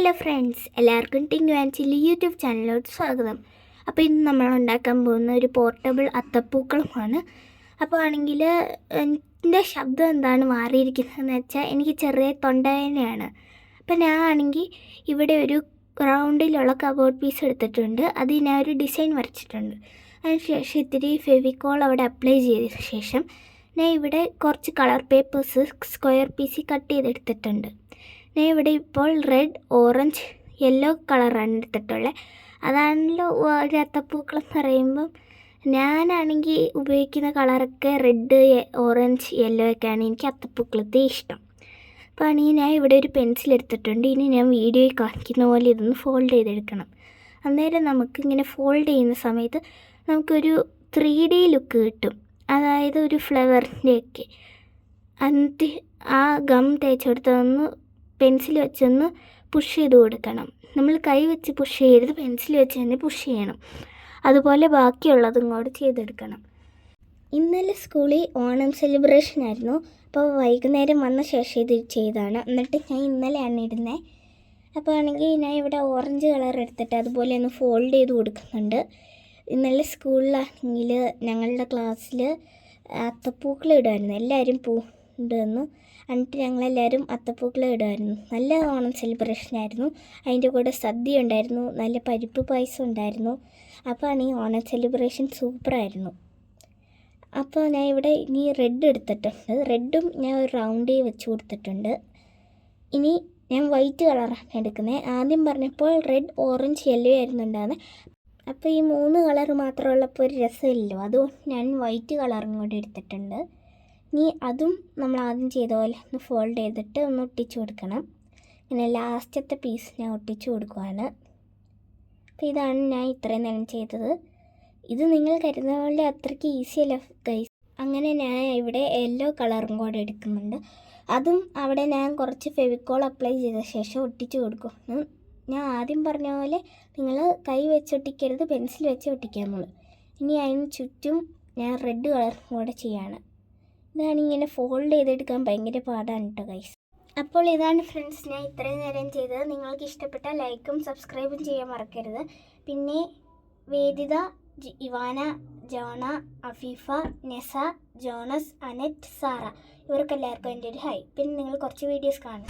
Hello friends എല്ലാവർക്കും Tinku and chilli YouTube ചാനലിലോട്ട് സ്വാഗതം. അപ്പോൾ ഇന്ന് നമ്മൾ ഉണ്ടാക്കാൻ പോകുന്ന ഒരു പോർട്ടബിൾ അത്തപ്പൂക്കളുമാണ്. അപ്പോൾ ആണെങ്കിൽ എന്റെ ശബ്ദം എന്താണ് മാറിയിരിക്കുന്നതെന്ന് വെച്ചാൽ എനിക്ക് ചെറിയ തൊണ്ടവേദനയാണ് അപ്പോൾ ഞാൻ ആണെങ്കിൽ ഇവിടെ ഒരു റൗണ്ടിലുള്ള കബോർഡ് പീസ് എടുത്തിട്ടുണ്ട്. അത് ഞാൻ ഒരു ഡിസൈൻ വരച്ചിട്ടുണ്ട്. അതിനുശേഷം ഇത്തിരി ഫെവിക്കോൾ അവിടെ അപ്ലൈ ചെയ്തതിന് ശേഷം ഞാൻ ഇവിടെ കുറച്ച് colour papers square piece cut ചെയ്തെടുത്തിട്ടുണ്ട്. ഞാൻ ഇവിടെ ഇപ്പോൾ റെഡ് ഓറഞ്ച് യെല്ലോ കളറാണ് എടുത്തിട്ടുള്ളത്. അതാണല്ലോ ഒരു എന്ന് പറയുമ്പം ഞാനാണെങ്കിൽ ഉപയോഗിക്കുന്ന കളറൊക്കെ റെഡ് ഓറഞ്ച് യെല്ലോ ഒക്കെയാണ് എനിക്ക് അത്തപ്പൂക്കളത്തെ ഇഷ്ടം. അപ്പോൾ ആണെങ്കിൽ ഞാൻ ഇവിടെ ഒരു പെൻസിൽ എടുത്തിട്ടുണ്ട്. ഇനി ഞാൻ വീഡിയോയിൽ കാണിക്കുന്ന പോലെ ഇതൊന്ന് ഫോൾഡ് ചെയ്തെടുക്കണം. അന്നേരം നമുക്ക് ഇങ്ങനെ ഫോൾഡ് ചെയ്യുന്ന സമയത്ത് നമുക്കൊരു ത്രീ ഡി ലുക്ക് കിട്ടും. അതായത് ഒരു ഫ്ലവറിന്റെയൊക്കെ എന്നിട്ട് ആ ഗം തേച്ചെടുത്തൊന്ന് പെൻസിൽ വെച്ചൊന്ന് പുഷ് ചെയ്ത് കൊടുക്കണം. നമ്മൾ കൈ വെച്ച് പുഷ് ചെയ്യരുത് പെൻസിൽ വെച്ച് തന്നെ പുഷ് ചെയ്യണം. അതുപോലെ ബാക്കിയുള്ളതും കൂടെ ചെയ്തെടുക്കണം. ഇന്നലെ സ്കൂളിൽ ഓണം സെലിബ്രേഷൻ ആയിരുന്നു. അപ്പോൾ വൈകുന്നേരം വന്ന ശേഷം ഇത് ചെയ്തതാണ്. എന്നിട്ട് ഞാൻ ഇന്നലെയാണ് ഇടുന്നത് അപ്പോൾ ആണെങ്കിൽ ഞാൻ ഇവിടെ ഓറഞ്ച് കളർ എടുത്തിട്ട് അതുപോലെ ഒന്ന് ഫോൾഡ് ചെയ്ത് കൊടുക്കുന്നുണ്ട്. ഇന്നലെ സ്കൂളിലാണെങ്കിൽ ഞങ്ങളുടെ ക്ലാസ്സിൽ അത്തപ്പൂക്കൾ ഇടുമായിരുന്നു എല്ലാവരും പൂ ഇടുന്നു എന്നിട്ട് ഞങ്ങളെല്ലാവരും അത്തപ്പൂക്കൾ ഇടുമായിരുന്നു. നല്ല ഓണം സെലിബ്രേഷൻ ആയിരുന്നു. അതിന്റെ കൂടെ സദ്യ ഉണ്ടായിരുന്നു. നല്ല പരിപ്പ് പായസം ഉണ്ടായിരുന്നു. അപ്പോൾ ആണ് ഈ ഓണം സെലിബ്രേഷൻ സൂപ്പറായിരുന്നു അപ്പോൾ ഞാൻ ഇവിടെ ഇനി റെഡ് എടുത്തിട്ടുണ്ട്. റെഡും ഞാൻ ഒരു റൗണ്ട് വെച്ച് കൊടുത്തിട്ടുണ്ട്. ഇനി ഞാൻ വൈറ്റ് കളറാണ് എടുക്കുന്നത്. ആദ്യം പറഞ്ഞപ്പോൾ റെഡ് ഓറഞ്ച് യെല്ലോ ആയിരുന്നു ഉണ്ടാകുന്നത് അപ്പോൾ ഈ മൂന്ന് കളർ മാത്രമുള്ളപ്പോൾ ഒരു രസമില്ലല്ലോ. അതുകൊണ്ട് ഞാൻ വൈറ്റ് കളറും കൂടി എടുത്തിട്ടുണ്ട്. ഇനി അതും നമ്മൾ ആദ്യം ചെയ്ത പോലെ ഒന്ന് ഫോൾഡ് ചെയ്തിട്ട് ഒന്ന് ഒട്ടിച്ചു കൊടുക്കണം. ഇങ്ങനെ ലാസ്റ്റത്തെ പീസ് ഞാൻ ഒട്ടിച്ചു കൊടുക്കുവാണ്. അപ്പോൾ ഇതാണ് ഞാൻ ഇത്രയും നേരം ചെയ്തത്. ഇത് നിങ്ങൾ കരുതുന്ന പോലെ അത്രയ്ക്ക് ഈസി അല്ല ഗൈസ് അങ്ങനെ ഞാൻ ഇവിടെ യെല്ലോ കളറും കൂടെ എടുക്കുന്നുണ്ട്. അതും അവിടെ ഞാൻ കുറച്ച് ഫെവിക്കോൾ അപ്ലൈ ചെയ്ത ശേഷം ഒട്ടിച്ചു കൊടുക്കും ഞാൻ ആദ്യം പറഞ്ഞ പോലെ നിങ്ങൾ കൈ വെച്ച് ഒട്ടിക്കരുത് പെൻസിൽ വെച്ച് ഒട്ടിക്കാന്നുള്ളൂ ഇനി അതിന് ചുറ്റും ഞാൻ റെഡ് കളറും കൂടെ ചെയ്യാണ്. ഇതാണിങ്ങനെ ഫോൾഡ് ചെയ്തെടുക്കാൻ ഭയങ്കര പാടാണ് കേട്ടോ ഗൈസ് അപ്പോൾ ഇതാണ് ഫ്രണ്ട്സ് ഞാൻ ഇത്രയും നേരം ചെയ്തത്. നിങ്ങൾക്ക് ഇഷ്ടപ്പെട്ട ലൈക്കും സബ്സ്ക്രൈബും ചെയ്യാൻ മറക്കരുത്. പിന്നെ Vedita Ivana Jona Afeefa Nesa Jonas Annette Sara ഇവർക്കെല്ലാവർക്കും എന്റെ ഒരു ഹൈ പിന്നെ നിങ്ങൾ കുറച്ച് വീഡിയോസ് കാണും.